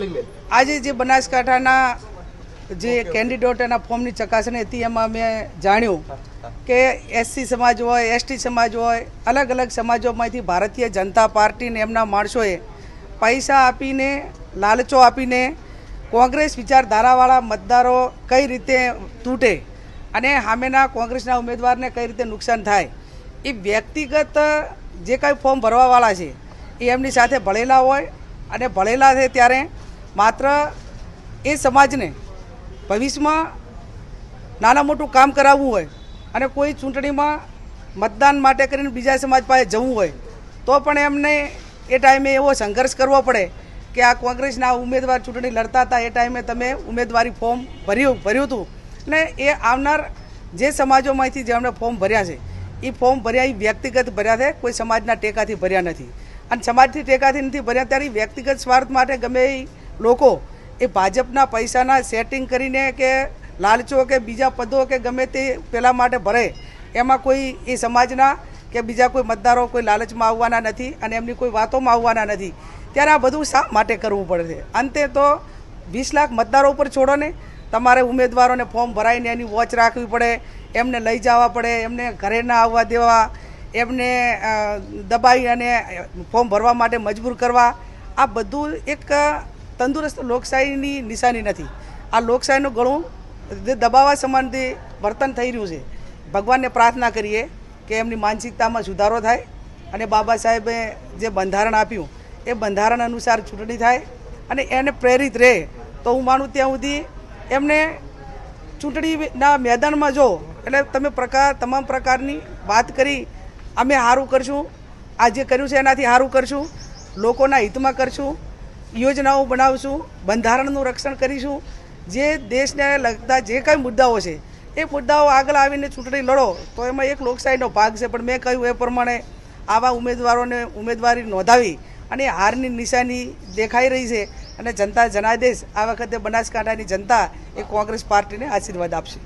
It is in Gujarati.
આજે જે બનાસકાંઠાના જે કેન્ડિડેટ એના ફોર્મની ચકાસણી હતી, એમાં મેં જાણ્યું કે એસસી સમાજ હોય એસટી સમાજ હોય, અલગ અલગ સમાજોમાંથી ભારતીય જનતા પાર્ટીને એમના માણસોએ પૈસા આપીને, લાલચો આપીને કોંગ્રેસ વિચારધારાવાળા મતદારો કઈ રીતે તૂટે અને સામેના કોંગ્રેસના ઉમેદવારને કઈ રીતે નુકસાન થાય, એ વ્યક્તિગત જે કાંઈ ફોર્મ ભરવાવાળા છે, એ એમની સાથે ભળેલા હોય અને ભળેલા છે ત્યારે માત્ર એ સમાજને ભવિષ્યમાં નાના મોટું કામ કરાવવું હોય અને કોઈ ચૂંટણીમાં મતદાન માટે કરીને બીજા સમાજ પાસે જવું હોય, તો પણ એમને એ ટાઈમે એવો સંઘર્ષ કરવો પડે કે આ કોંગ્રેસના ઉમેદવાર ચૂંટણી લડતા હતા, એ ટાઈમે તમે ઉમેદવારી ફોર્મ ભર્યું ભર્યું હતું. ને એ આવનાર જે સમાજોમાંથી જે અમને ફોર્મ ભર્યા છે, એ ફોર્મ ભર્યા એ વ્યક્તિગત ભર્યા છે, કોઈ સમાજના ટેકાથી ભર્યા નથી. અને સમાજથી ટેકાથી નથી ભર્યા, ત્યારે વ્યક્તિગત સ્વાર્થ માટે ગમે એ લોકો, એ ભાજપના પૈસાના સેટિંગ કરીને કે લાલચો કે બીજા પદો કે ગમે તે પેલા માટે ભરે, એમાં કોઈ એ સમાજના કે બીજા કોઈ મતદારો કોઈ લાલચમાં આવવાના નથી અને એમની કોઈ વાતોમાં આવવાના નથી. ત્યારે આ બધું શા માટે કરવું પડે? છે અંતે તો વીસ લાખ મતદારો ઉપર છોડો ને. તમારે ઉમેદવારોને ફોર્મ ભરાઈને એની વોચ રાખવી પડે, એમને લઈ જવા પડે, એમને ઘરે ના આવવા દેવા, એમને દબાઈ અને ફોર્મ ભરવા માટે મજબૂર કરવા. આ બધું એક તંદુરસ્ત લોકશાહીની નિશાની નથી. આ લોકશાહીનું ઘણું જે દબાવવા સંબંધી વર્તન થઈ રહ્યું છે, ભગવાનને પ્રાર્થના કરીએ કે એમની માનસિકતામાં સુધારો થાય અને બાબા સાહેબે જે બંધારણ આપ્યું, એ બંધારણ અનુસાર ચૂંટણી થાય અને એને પ્રેરિત રહે. તો હું માનું ત્યાં સુધી એમને ચૂંટણીના મેદાનમાં જો, એટલે તમે પ્રકાર, તમામ પ્રકારની વાત કરી, અમે સારું કરશું. આ જે કર્યું છે એનાથી સારું કરશું. લોકોના હિતમાં કરશું. યોજનાઓ બનાવશું, બંધારણનું રક્ષણ કરીશું. જે દેશને લગતા જે કાંઈ મુદ્દાઓ છે, એ મુદ્દાઓ આગળ આવીને ચૂંટણી લડો, તો એમાં એક લોકશાહીનો ભાગ છે. પણ મેં કહ્યું એ પ્રમાણે આવા ઉમેદવારોને ઉમેદવારી નોંધાવી અને હારની નિશાની દેખાઈ રહી છે અને જનતા જનાદેશ આ વખતે બનાસકાંઠાની જનતા એ કોંગ્રેસ પાર્ટીને આશીર્વાદ આપશે.